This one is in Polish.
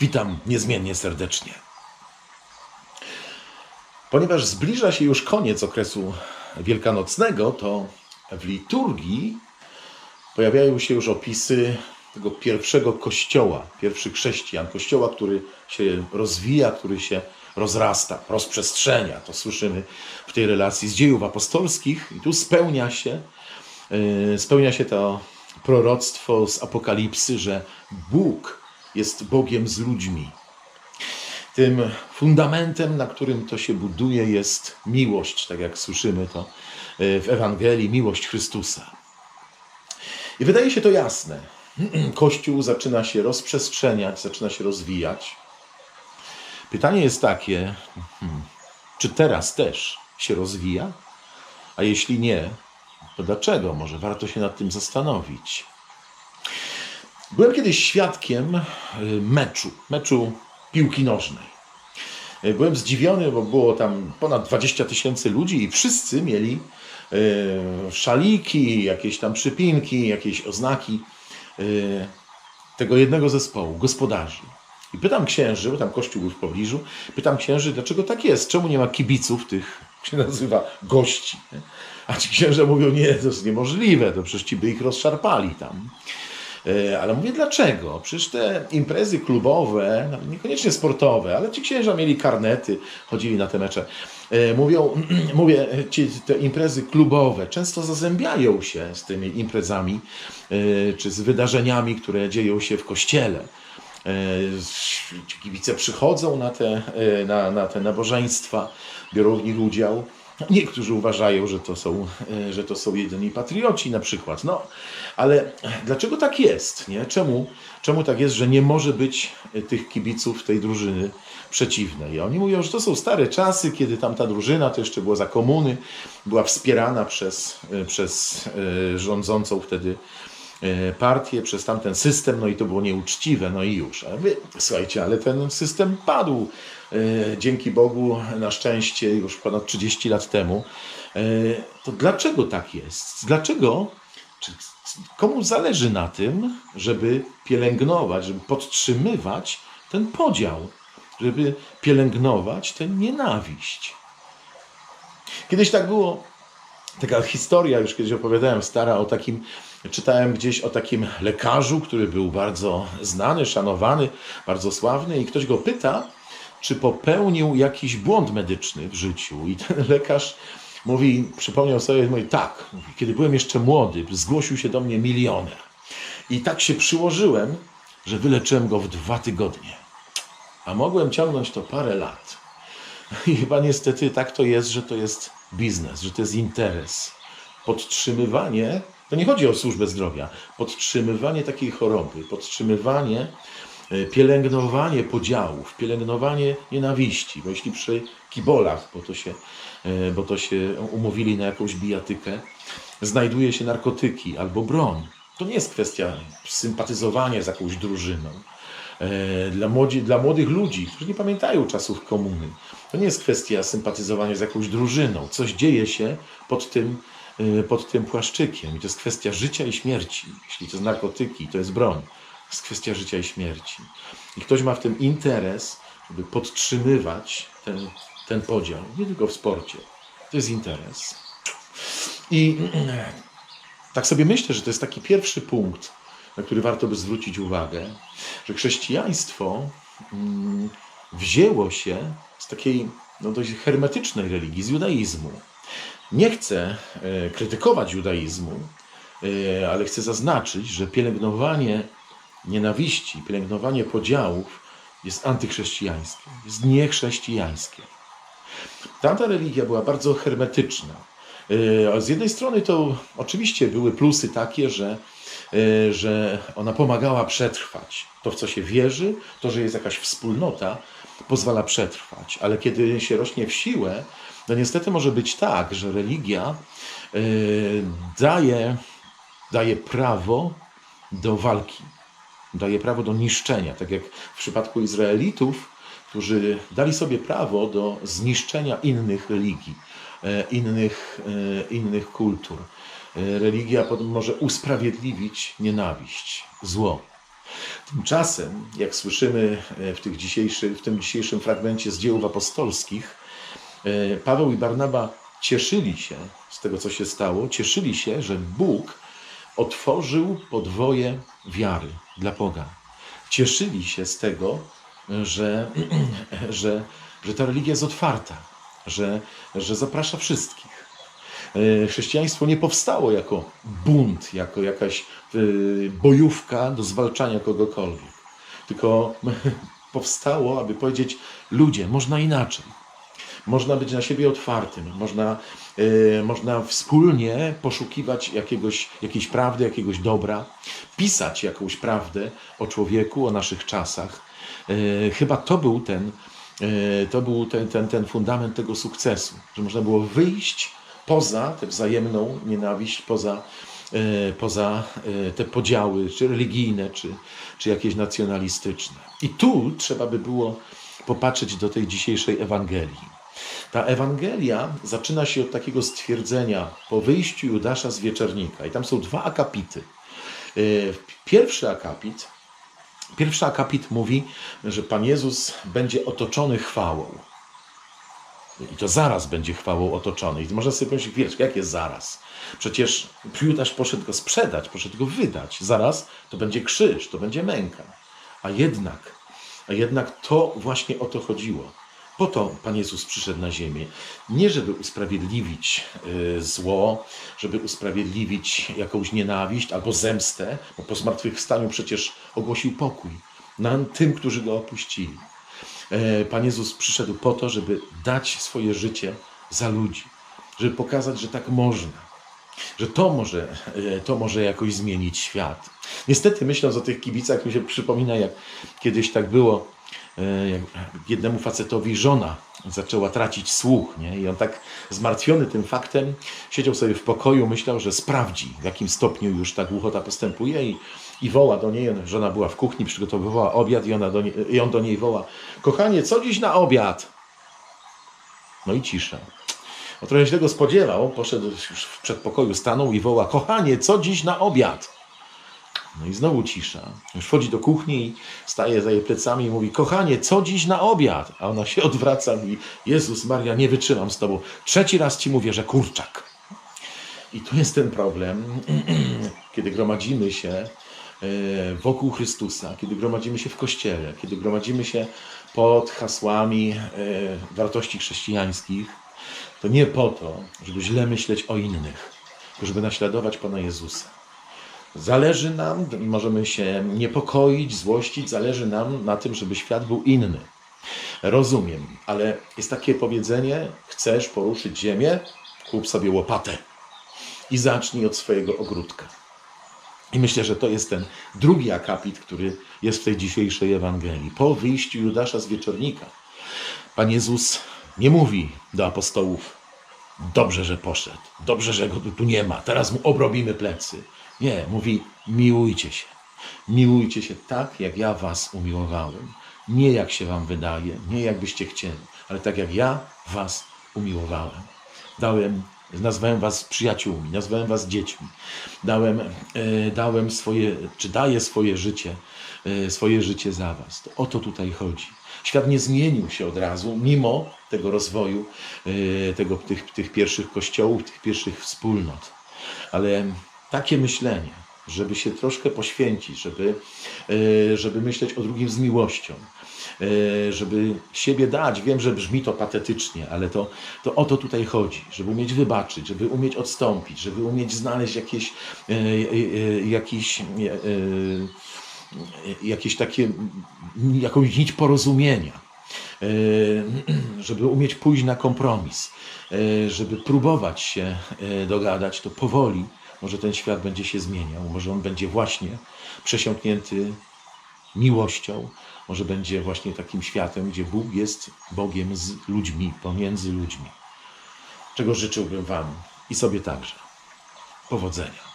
Witam niezmiennie serdecznie. Ponieważ zbliża się już koniec okresu wielkanocnego, to w liturgii pojawiają się już opisy tego pierwszego kościoła, pierwszych chrześcijan, kościoła, który się rozwija, który się rozrasta, rozprzestrzenia. To słyszymy w tej relacji z dziejów apostolskich i tu spełnia się, yy, spełnia się to proroctwo z Apokalipsy, że Bóg jest Bogiem z ludźmi. Tym fundamentem, na którym to się buduje, jest miłość, tak jak słyszymy to yy, w Ewangelii, miłość Chrystusa. I wydaje się to jasne. Kościół zaczyna się rozprzestrzeniać, zaczyna się rozwijać. Pytanie jest takie, hmm, czy teraz też się rozwija? A jeśli nie, to dlaczego? Może warto się nad tym zastanowić. Byłem kiedyś świadkiem y, meczu, meczu piłki nożnej. Y, Byłem zdziwiony, bo było tam ponad 20 tysięcy ludzi i wszyscy mieli y, szaliki, jakieś tam przypinki, jakieś oznaki tego jednego zespołu, gospodarzy. I pytam księży, bo tam kościół był w pobliżu, pytam księży, dlaczego tak jest? Czemu nie ma kibiców tych, się nazywa, gości? A ci księża mówią, nie, to jest niemożliwe, to przecież ci by ich rozszarpali tam. E, Ale mówię, dlaczego? Przecież te imprezy klubowe, niekoniecznie sportowe, ale ci księża mieli karnety, chodzili na te mecze. E, Mówią, mówię, ci, te imprezy klubowe często zazębiają się z tymi imprezami, e, czy z wydarzeniami, które dzieją się w kościele. Ci kibice przychodzą na te, na, na te nabożeństwa, biorą w nich udział. Niektórzy uważają, że to są, e, że to są jedyni patrioci na przykład. No, ale dlaczego tak jest? Nie? Czemu, czemu tak jest, że nie może być e, tych kibiców tej drużyny przeciwnej? Oni mówią, że to są stare czasy, kiedy tamta drużyna, to jeszcze była za komuny, była wspierana przez, e, przez rządzącą wtedy partię, przez tamten system, no i to było nieuczciwe, no i już. Słuchajcie, ale ten system padł e, dzięki Bogu na szczęście już ponad 30 lat temu. E, To dlaczego tak jest? Dlaczego? Czy komu zależy na tym, żeby pielęgnować, żeby podtrzymywać ten podział, żeby pielęgnować tę nienawiść? Kiedyś tak było, taka historia, już kiedyś opowiadałem, stara o takim, czytałem gdzieś o takim lekarzu, który był bardzo znany, szanowany, bardzo sławny i ktoś go pyta, czy popełnił jakiś błąd medyczny w życiu. I ten lekarz mówi, przypomniał sobie, mówi, tak, kiedy byłem jeszcze młody, zgłosił się do mnie milioner. I tak się przyłożyłem, że wyleczyłem go w dwa tygodnie. A mogłem ciągnąć to parę lat. I chyba niestety tak to jest, że to jest biznes, że to jest interes. Podtrzymywanie, to nie chodzi o służbę zdrowia, podtrzymywanie takiej choroby, podtrzymywanie, e, pielęgnowanie podziałów, pielęgnowanie nienawiści. Bo jeśli przy kibolach, bo to się, e, bo to się umówili na jakąś bijatykę, znajduje się narkotyki albo broń, to nie jest kwestia sympatyzowania z jakąś drużyną e, dla, młodzi, dla młodych ludzi, którzy nie pamiętają czasów komuny. To nie jest kwestia sympatyzowania z jakąś drużyną. Coś dzieje się pod tym, pod tym płaszczykiem. I to jest kwestia życia i śmierci. Jeśli to jest narkotyki, to jest broń. To jest kwestia życia i śmierci. I ktoś ma w tym interes, żeby podtrzymywać ten, ten podział. Nie tylko w sporcie. To jest interes. I tak sobie myślę, że to jest taki pierwszy punkt, na który warto by zwrócić uwagę, że chrześcijaństwo mm, wzięło się z takiej no, dość hermetycznej religii, z judaizmu. Nie chcę e, krytykować judaizmu, e, ale chcę zaznaczyć, że pielęgnowanie nienawiści, pielęgnowanie podziałów jest antychrześcijańskie, jest niechrześcijańskie. Tamta religia była bardzo hermetyczna. E, Z jednej strony to oczywiście były plusy takie, że, że ona pomagała przetrwać. To, w co się wierzy, to, że jest jakaś wspólnota, pozwala przetrwać. Ale kiedy się rośnie w siłę, no niestety może być tak, że religia e, daje, daje prawo do walki, daje prawo do niszczenia. Tak jak w przypadku Izraelitów, którzy dali sobie prawo do zniszczenia innych religii, e, innych, e, innych kultur. Religia może usprawiedliwić nienawiść, zło. Tymczasem, jak słyszymy w, tych dzisiejszy, w tym dzisiejszym fragmencie z dzieł apostolskich, Paweł i Barnaba cieszyli się z tego, co się stało, cieszyli się, że Bóg otworzył podwoje wiary dla Boga. Cieszyli się z tego, że, że, że ta religia jest otwarta, że, że zaprasza wszystkich. E, Chrześcijaństwo nie powstało jako bunt, jako jakaś e, bojówka do zwalczania kogokolwiek, tylko powstało, aby powiedzieć: ludzie, można inaczej. Można być na siebie otwartym, można, e, można wspólnie poszukiwać jakiegoś, jakiejś prawdy, jakiegoś dobra, pisać jakąś prawdę o człowieku, o naszych czasach. E, chyba to był ten, e, to był ten, ten, ten fundament tego sukcesu, że można było wyjść poza tę wzajemną nienawiść, poza, e, poza e, te podziały, czy religijne, czy, czy jakieś nacjonalistyczne. I tu trzeba by było popatrzeć do tej dzisiejszej Ewangelii. Ta Ewangelia zaczyna się od takiego stwierdzenia po wyjściu Judasza z wieczernika. I tam są dwa akapity. E, Pierwszy akapit, pierwszy akapit mówi, że Pan Jezus będzie otoczony chwałą. I to zaraz będzie chwałą otoczony. I można sobie pomyśleć, wiesz, jak jest zaraz? Przecież Judasz poszedł go sprzedać, poszedł go wydać. Zaraz to będzie krzyż, to będzie męka. A jednak, a jednak to właśnie o to chodziło. Po to Pan Jezus przyszedł na ziemię. Nie, żeby usprawiedliwić y, zło, żeby usprawiedliwić jakąś nienawiść albo zemstę, bo po zmartwychwstaniu przecież ogłosił pokój na tym, którzy go opuścili. E, Pan Jezus przyszedł po to, żeby dać swoje życie za ludzi, żeby pokazać, że tak można, że to może, e, to może jakoś zmienić świat. Niestety, myśląc o tych kibicach, mi się przypomina, jak kiedyś tak było, jednemu facetowi żona zaczęła tracić słuch, nie? i on tak zmartwiony tym faktem siedział sobie w pokoju, myślał, że sprawdzi, w jakim stopniu już ta głuchota postępuje i, i woła do niej, żona była w kuchni, przygotowywała obiad i, ona do niej, i on do niej woła, kochanie, co dziś na obiad? No i cisza. O trochę źle go spodziewał, poszedł już w przedpokoju, stanął i woła, kochanie, co dziś na obiad? No i znowu cisza. Już wchodzi do kuchni i staje za jej plecami i mówi, kochanie, co dziś na obiad? A ona się odwraca i Jezus Maria, nie wytrzymam z tobą. Trzeci raz ci mówię, że kurczak. I tu jest ten problem, kiedy gromadzimy się e, wokół Chrystusa, kiedy gromadzimy się w Kościele, kiedy gromadzimy się pod hasłami e, wartości chrześcijańskich, to nie po to, żeby źle myśleć o innych, tylko żeby naśladować Pana Jezusa. Zależy nam, możemy się niepokoić, złościć, zależy nam na tym, żeby świat był inny. Rozumiem, ale jest takie powiedzenie: chcesz poruszyć ziemię, kup sobie łopatę i zacznij od swojego ogródka. I myślę, że to jest ten drugi akapit, który jest w tej dzisiejszej Ewangelii. Po wyjściu Judasza z wieczornika, Pan Jezus nie mówi do apostołów: Dobrze, że poszedł, dobrze, że go tu nie ma, teraz mu obrobimy plecy. Nie, mówi: miłujcie się. Miłujcie się tak, jak ja was umiłowałem. Nie jak się wam wydaje, nie jak byście chcieli, ale tak jak ja was umiłowałem. Dałem, nazwałem was przyjaciółmi, nazwałem was dziećmi. Dałem, e, dałem swoje, czy daję swoje życie, e, swoje życie za was. To o to tutaj chodzi. Świat nie zmienił się od razu, mimo tego rozwoju e, tego, tych, tych pierwszych kościołów, tych pierwszych wspólnot. Ale takie myślenie, żeby się troszkę poświęcić, żeby, e, żeby myśleć o drugim z miłością, e, żeby siebie dać. Wiem, że brzmi to patetycznie, ale to, to o to tutaj chodzi, żeby umieć wybaczyć, żeby umieć odstąpić, żeby umieć znaleźć jakieś, e, jakieś, jakieś takie, jakąś nić porozumienia żeby umieć pójść na kompromis, żeby próbować się dogadać, to powoli może ten świat będzie się zmieniał, może on będzie właśnie przesiąknięty miłością, może będzie właśnie takim światem, gdzie Bóg jest Bogiem z ludźmi, pomiędzy ludźmi. Czego życzyłbym Wam i sobie także. Powodzenia.